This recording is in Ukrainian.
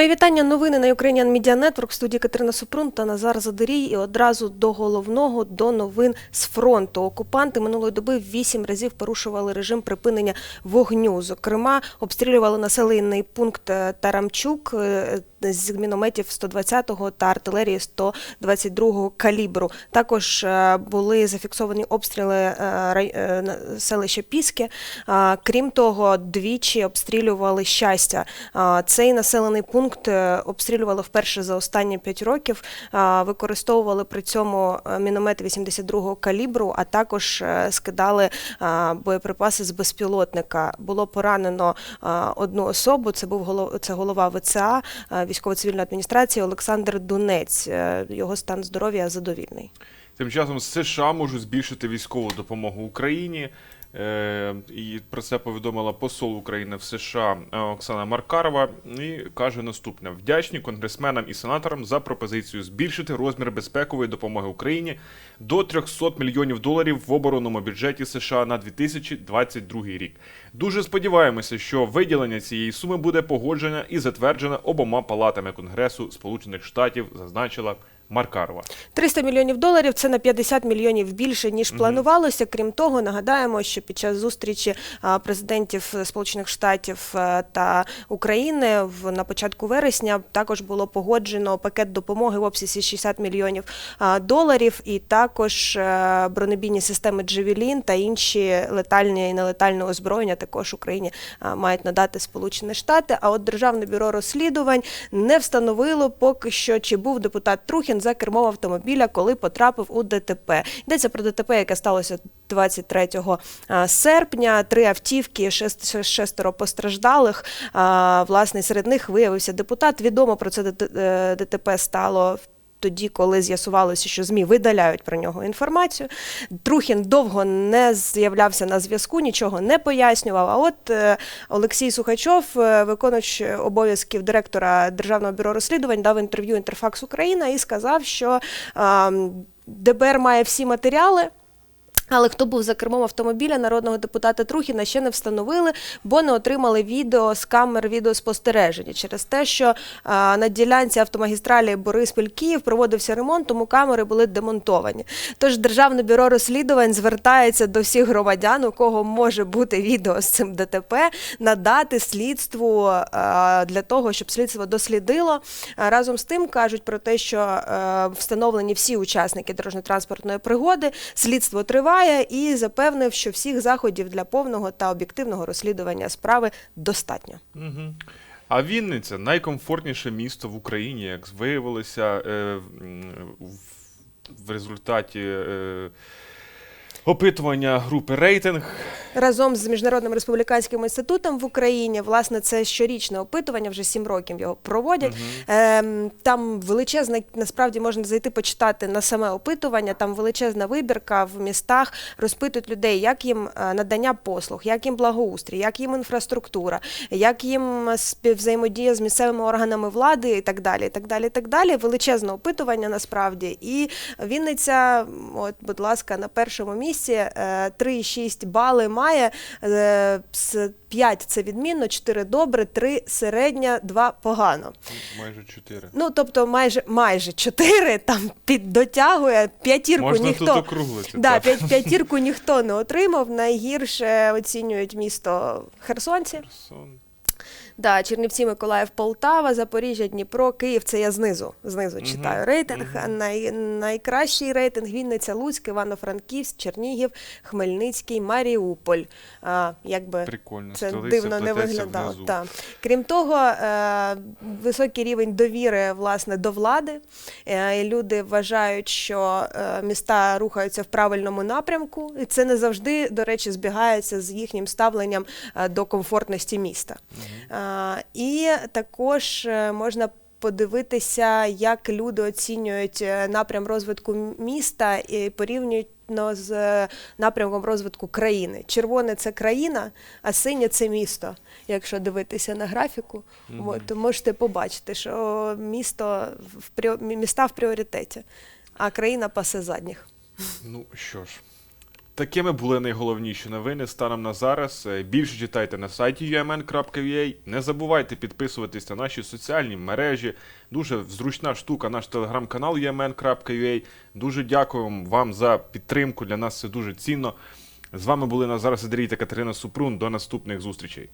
Мої вітання. Новини на Ukrainian Media Network. Студії Катерина Супрун та Назар Задорій. І одразу до головного до новин з фронту. Окупанти минулої доби вісім разів порушували режим припинення вогню. Зокрема, обстрілювали населений пункт е, Тарамчук е, з мінометів 120-го та артилерії 122-го калібру. Також е, були зафіксовані обстріли е, е, селища Піски. Крім того, двічі обстрілювали щастя. Цей населений пункт обстрілювали вперше за останні 5 років. Використовували при цьому міномети 82-го калібру, а також скидали боєприпаси з безпілотника. Було поранено одну особу. Це був голов- це голова ВЦА військово-цивільної адміністрації Олександр Дунець. Е, Його стан здоров'я задовільний. Тим часом США можуть збільшити військову допомогу Україні. Е, І про це повідомила посол України в США е, Оксана Маркарова. І каже наступне: вдячні конгресменам і сенаторам за пропозицію збільшити розмір безпекової допомоги Україні до 300 мільйонів доларів в оборонному бюджеті США на 2022 рік. Дуже сподіваємося, що виділення цієї суми буде погоджено і затверджено обома палатами Конгресу Сполучених Штатів, зазначила Маркарова. 300 мільйонів доларів це на 50 мільйонів більше ніж планувалося. Крім того, нагадаємо, що під час зустрічі президентів Сполучених Штатів та України в на початку вересня також було погоджено пакет допомоги в обсязі 60 мільйонів доларів, і також бронебійні системи Джевелін та інші летальні і нелетальне озброєння також Україні мають надати Сполучені Штати. А от Державне бюро розслідувань не встановило поки що, чи був депутат Трухін за кермом автомобіля, коли потрапив у ДТП. Йдеться про ДТП, яке сталося 23 а, серпня. Три автівки, шест- шестеро постраждалих. Власне, серед них виявився депутат. Відомо про це е, ДТП стало. Тоді, коли з'ясувалося, що ЗМІ видаляють про нього інформацію, Трухін довго не з'являвся на зв'язку, нічого не пояснював. А от е, Олексій Сухачов, е, виконувач обов'язків директора Державного бюро розслідувань, дав інтерв'ю Інтерфакс Україна і сказав, що е, ДБР має всі матеріали. Але хто був за кермом автомобіля народного депутата Трухіна, ще не встановили, бо не отримали відео з камер відеоспостереження через те, що а, на ділянці автомагістралі Бориспіль Київ проводився ремонт, тому камери були демонтовані. Тож Державне бюро розслідувань звертається до всіх громадян, у кого може бути відео з цим ДТП, надати слідству а, для того, щоб слідство дослідило. А, Разом з тим кажуть про те, що е, встановлені всі учасники дорожньо-транспортної пригоди, слідство триває і запевнив, що всіх заходів для повного та об'єктивного розслідування справи достатньо. Угу. А Вінниця найкомфортніше місто в Україні, як виявилося е, в, в результаті е, опитування групи рейтинг. Разом з міжнародним республіканським інститутом в Україні, власне, це щорічне опитування, вже сім років його проводять. Ем, там величезна, насправді можна зайти почитати на саме опитування. Там величезна вибірка в містах, розпитують людей, як їм е, надання послуг, як їм благоустрій, як їм інфраструктура, як їм співвзаємодія з місцевими органами влади і так далі. І так далі, і так далі. Величезне опитування насправді. І Вінниця, от, будь ласка, на першому місці е, 3,6 бали має. е, 5 це відмінно, 4 добре, 3 середня, 2 погано. Майже чотири. Ну, тобто майже майже 4 там піддотягує, п'ятірку Можна ніхто. тут округлити. Да, так. п'ятірку ніхто не отримав. Найгірше оцінюють місто Херсонці. Херсон. Да, Чернівці, Миколаїв, Полтава, Запоріжжя, Дніпро, Київ. Це я знизу. Знизу Мгм, читаю рейтинг. А Най, найкращий рейтинг Вінниця, Луцьк, Івано-Франківськ, Чернігів, Хмельницький, Маріуполь. А, якби Прикольно. це Столиця дивно не виглядало. Так. Крім того, е, високий рівень довіри власне до влади. Е, люди вважають, що е, міста рухаються в правильному напрямку, і це не завжди, до речі, збігається з їхнім ставленням е, до комфортності міста. Е, і також е, можна. Подивитися, як люди оцінюють е, напрям розвитку міста і порівнюють з е, напрямком розвитку країни. Червоне це країна, а синє це місто. Якщо дивитися на графіку, Мгм. от, то можете побачити, що місто в міста в пріоритеті, а країна пасе задніх. Ну що ж, Такими були найголовніші новини станом на зараз. Е, Більше читайте на сайті umn.ua. Не забувайте підписуватись на наші соціальні мережі. Дуже зручна штука, наш телеграм-канал umn.ua. Дуже дякуємо вам за підтримку. Для нас це дуже цінно. З вами були Назар Сидорій та Катерина Супрун. До наступних зустрічей.